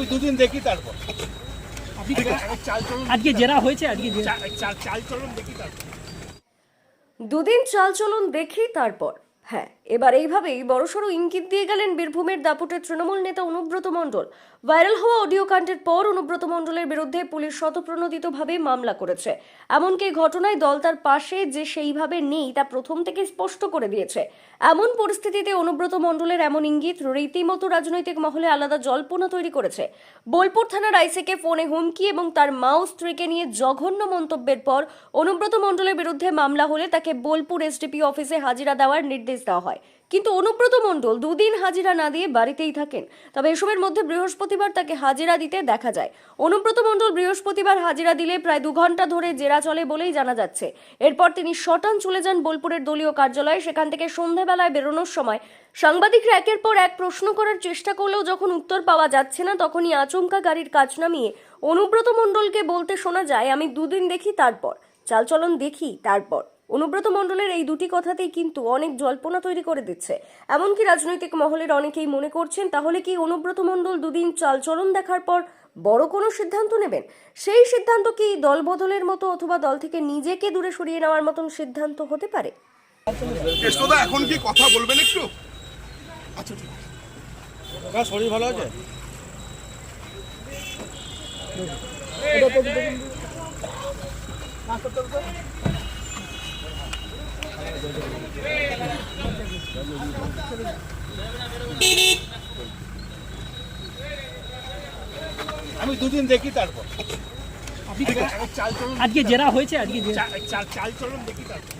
আমি দুদিন দেখি তারপর। চাল চলন আজকে জেরা হয়েছে আজকে চাল চলন দেখি তারপর। দুদিন চাল চলন দেখি তারপর। হ্যাঁ। এবার এইভাবেই বড়সড় ইঙ্গিত দিয়ে গেলেন বীরভূমের দাপুটের তৃণমূল নেতা অনুব্রত মণ্ডল। ভাইরাল হওয়া অডিও কাণ্ডের পর অনুব্রত মণ্ডলের বিরুদ্ধে পুলিশ শতপ্রণোদিতভাবে মামলা করেছে। এমনকি ঘটনায় দল তার পাশে যে সেইভাবে নেই তা প্রথম থেকে স্পষ্ট করে দিয়েছে। এমন পরিস্থিতিতে অনুব্রত মণ্ডলের এমন ইঙ্গিত রীতিমতো রাজনৈতিক মহলে আলাদা জল্পনা তৈরি করেছে। বোলপুর থানার আইসিকে ফোনে হুমকি এবং তার মা ও স্ত্রীকে নিয়ে জঘন্য মন্তব্যের পর অনুব্রত মণ্ডলের বিরুদ্ধে মামলা হলে তাকে বোলপুর এসডিপি অফিসে হাজিরা দেওয়ার নির্দেশ দেওয়া হয়। কিন্তু অনুব্রত মণ্ডল দুদিন হাজিরা না দিয়ে বাড়িতেই থাকেন। তবে এসবের মধ্যে বৃহস্পতিবার তাকে হাজিরা দিতে দেখা যায়। অনুব্রত মণ্ডল বৃহস্পতিবার হাজিরা দিলে প্রায় দু ঘণ্টা ধরে জেরা চলে বলেই জানা যাচ্ছে। এরপর তিনি শটান চলে যান বোলপুরের দলীয় কার্যালয়ে। সেখান থেকে সন্ধ্যাবেলায় বেরোনোর সময় সাংবাদিকরা একের পর এক প্রশ্ন করার চেষ্টা করলেও যখন উত্তর পাওয়া যাচ্ছে না, তখনই আচমকা গাড়ির কাজ নামিয়ে অনুব্রত মণ্ডলকে বলতে শোনা যায়, আমি দুদিন দেখি তারপর। চালচলন দেখি তারপর। অনুব্রত মণ্ডলের এই দুটি কথাতেই কিন্তু অনেক জল্পনা তৈরি করে দিচ্ছে। এমনকি রাজনৈতিক মহলের অনেকেই মনে করছেন তাহলে কি অনুব্রত মণ্ডল দুদিন চালচলন দেখার পর বড় কোনো সিদ্ধান্ত নেবেন? সেই সিদ্ধান্ত কি দল বদলের মতো অথবা দল থেকে নিজেকে দূরে সরিয়ে নেওয়ার মতন সিদ্ধান্ত হতে পারে? এখন কি কথা বলবেন একটু? আচ্ছা শরীর ভালো আছে? আমি দুদিন দেখি তারপর। আজকে জেরা হয়েছে আজকে চাল চাল চলন দেখি তারপর।